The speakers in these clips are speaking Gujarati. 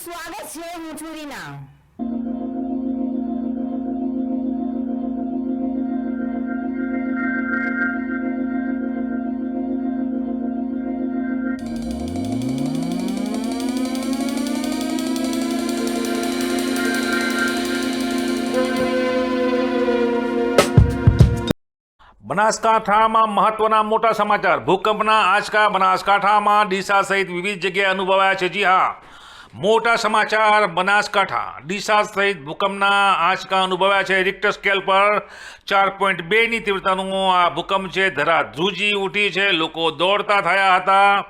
સ્વાગત છે મુચુરીના બનાસકાંઠામાં મહત્વના મોટા સમાચાર. ભૂકંપના આંચકા બનાસકાંઠામાં ડીસા સહિત વિવિધ જગ્યાએ અનુભવાયા છે. જી હા. મોટા સમાચાર, બનાસકાંઠા. ડીસા સહિત ભૂકંપના આંચકા અનુભવ્યા છે. રિક્ટર સ્કેલ પર ચાર પોઈન્ટ બેની તીવ્રતાનું આ ભૂકંપ છે. ધરા ધ્રુજી ઉઠી છે. લોકો દોડતા થયા હતા.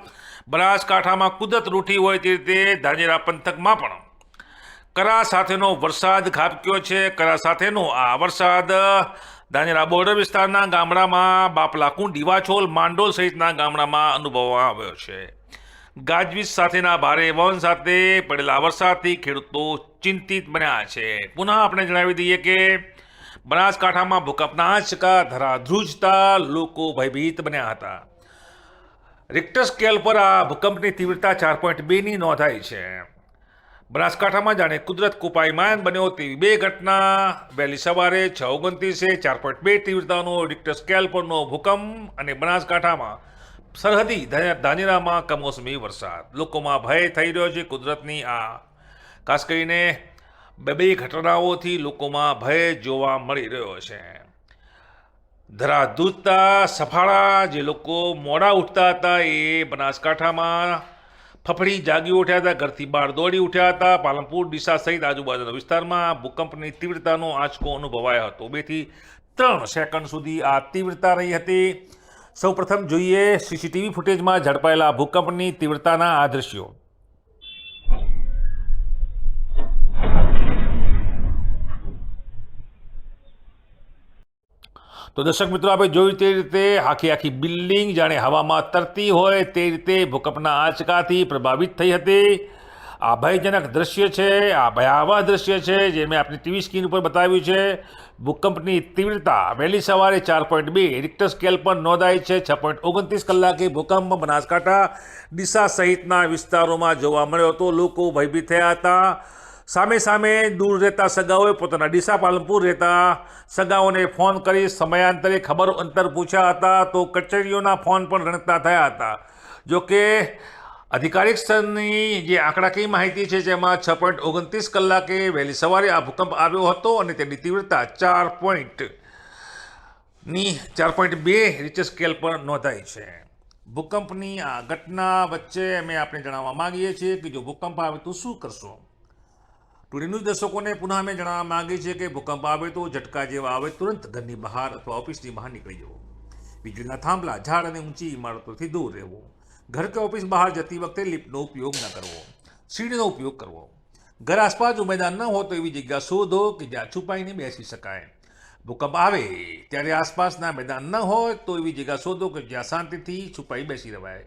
બનાસકાંઠામાં કુદરત રૂઠી હોય તે રીતે ધાનેરા પંથકમાં પણ. કરા સાથેનો વરસાદ ખાબક્યો છે. કરા સાથેનો આ વરસાદ ધાનેરા બોર્ડર વિસ્તારના ગામડામાં બાપલા ડીવાછોલ વાછોલ માંડોલ સહિતના ગામડામાં અનુભવવામાં આવ્યો છે. ગાજવીજ સાથેના ભારે પવન સાથે પડેલા વરસાદથી ખેડૂતો ચિંતિત બન્યા છે. પુનઃ આપણે જણાવી દઈએ કે બનાસકાંઠામાં ભૂકંપના આંચકા ધરા ધ્રુજતા લોકો ભયભીત બન્યા હતા. રિક્ટર સ્કેલ પર આ ભૂકંપની તીવ્રતા ચાર પોઈન્ટ બેની નોંધાઈ છે. બનાસકાંઠામાં જાણે કુદરત કુપાયમાન બન્યો તેવી બે ઘટના. વહેલી સવારે છ ઓગણત્રીસે ચાર પોઈન્ટ બે તીવ્રતાનો રિક્ટર સ્કેલ પરનો ભૂકંપ અને બનાસકાંઠામાં સરહદી ધાનેરામાં કમોસમી વરસાદ. લોકોમાં ભય થઈ રહ્યો છે કુદરતની આ. ખાસ કરીને બે બે ઘટનાઓથી લોકોમાં ભય જોવા મળી રહ્યો છે. ધરાધૂતા સફાળા, જે લોકો મોડા ઉઠતા હતા એ બનાસકાંઠામાં ફફડી જાગી ઉઠ્યા હતા, ઘરથી બહાર દોડી ઉઠ્યા હતા. પાલનપુર, ડીસા સહિત આજુબાજુના વિસ્તારમાં ભૂકંપની તીવ્રતાનો આંચકો અનુભવાયો હતો. બેથી ત્રણ સેકન્ડ સુધી આ તીવ્રતા રહી હતી. સૌપ્રથમ જોઈએ સીસીટીવી ફૂટેજમાં ઝડપાયેલા ભૂકંપની તીવ્રતાના આ દ્રશ્યો. તો દર્શક મિત્રો, આપણે જોયું તે રીતે આખી આખી બિલ્ડિંગ જાણે હવામાં તરતી હોય તે રીતે ભૂકંપના આંચકાથી પ્રભાવિત થઈ હતી. આ ભયજનક દ્રશ્ય છે, આ ભયાવહ દ્રશ્ય છે, જે મેં આપણી ટીવી સ્ક્રીન ઉપર બતાવ્યું છે. ભૂકંપની તીવ્રતા વહેલી સવારે ચાર પોઈન્ટ બે રિક્ટર સ્કેલ પર નોંધાઈ છે. છ પોઈન્ટ ઓગણત્રીસ કલાકે ભૂકંપ બનાસકાંઠા ડીસા સહિતના વિસ્તારોમાં જોવા મળ્યો હતો. લોકો ભયભીત થયા હતા. સામે સામે દૂર રહેતા સગાઓએ પોતાના ડીસા પાલનપુર રહેતા સગાઓને ફોન કરી સમયાંતરે ખબર અંતર પૂછ્યા હતા તો કચેરીઓના ફોન પણ રણકતા થયા હતા. જો કે અધિકારિક સ્તરની જે આંકડાકીય માહિતી છે જેમાં છ પોઈન્ટ ઓગણત્રીસ કલાકે વહેલી સવારે આ ભૂકંપ આવ્યો હતો અને તેની તીવ્રતા ચાર પોઈન્ટની ચાર પોઈન્ટ બે રિચર સ્કેલ પર નોંધાઈ છે. ભૂકંપની આ ઘટના વચ્ચે અમે આપણે જણાવવા માગીએ છીએ કે જો ભૂકંપ આવે તો શું કરશો? ટુડે ન્યૂઝ દર્શકોને પુનઃ અમે જણાવવા માગીએ છીએ કે ભૂકંપ આવે તો ઝટકા જેવા આવે તુરંત ઘરની બહાર અથવા ઓફિસની બહાર નીકળી જવું વીજળીના થાંભલા, ઝાડ અને ઊંચી ઇમારતોથી દૂર રહેવું. ઘર કે ઓફિસ બહાર જતી વખતે લિફ્ટનો ઉપયોગ ન કરવો, સીડીનો ઉપયોગ કરવો. ઘર આસપાસ જો મેદાન ન હોય તો એવી જગ્યા શોધો કે જ્યાં છુપાઈને બેસી શકાય. ભૂકંપ આવે ત્યારે આસપાસના મેદાન ન હોય તો એવી જગ્યા શોધો કે જ્યાં શાંતિથી છુપાઈ બેસી રહેવાય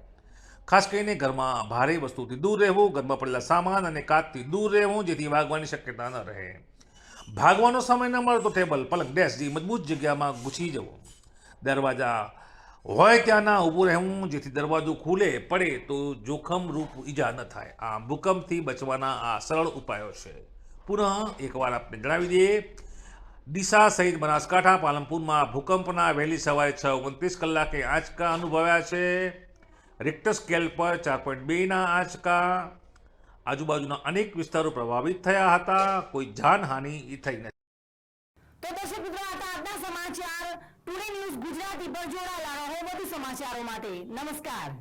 ખાસ કરીને ઘરમાં ભારે વસ્તુથી દૂર રહેવું, ઘરમાં પડેલા સામાન અને કાચથી દૂર રહેવું જેથી વાગવાની શક્યતા ન રહે. ભાગવાનો સમય ન મળે તો ટેબલ, પલંગ, ડેસ્ક જેવી મજબૂત જગ્યામાં ઘૂસી જવું. દરવાજા હોય ત્યાંના ઊભું રહેવું, જેથી દરવાજો ખુલે, પડે તો જોખમ રૂપ ઈજા ન થાય. આ ભૂકંપથી બચવાના આ સરળ ઉપાયો છે. પુનઃ એકવાર આપણે જણાવી દઈએ. ડીસા સહિત બનાસકાંઠા, પાલનપુરમાં ભૂકંપના વહેલી સવારે છ ઓગણત્રીસ કલાકે આંચકા અનુભવ્યા છે. રિક્ટર સ્કેલ પર ચાર પોઈન્ટ બેના આંચકા. આજુબાજુના અનેક વિસ્તારો પ્રભાવિત થયા હતા. કોઈ જાનહાનિ થઈ નથી તો દર્શક મિત્રો, આ આજના સમાચાર. ટુડે ન્યૂઝ ગુજરાતી પર જોડાયેલા રહો વધુ સમાચારો માટે. નમસ્કાર.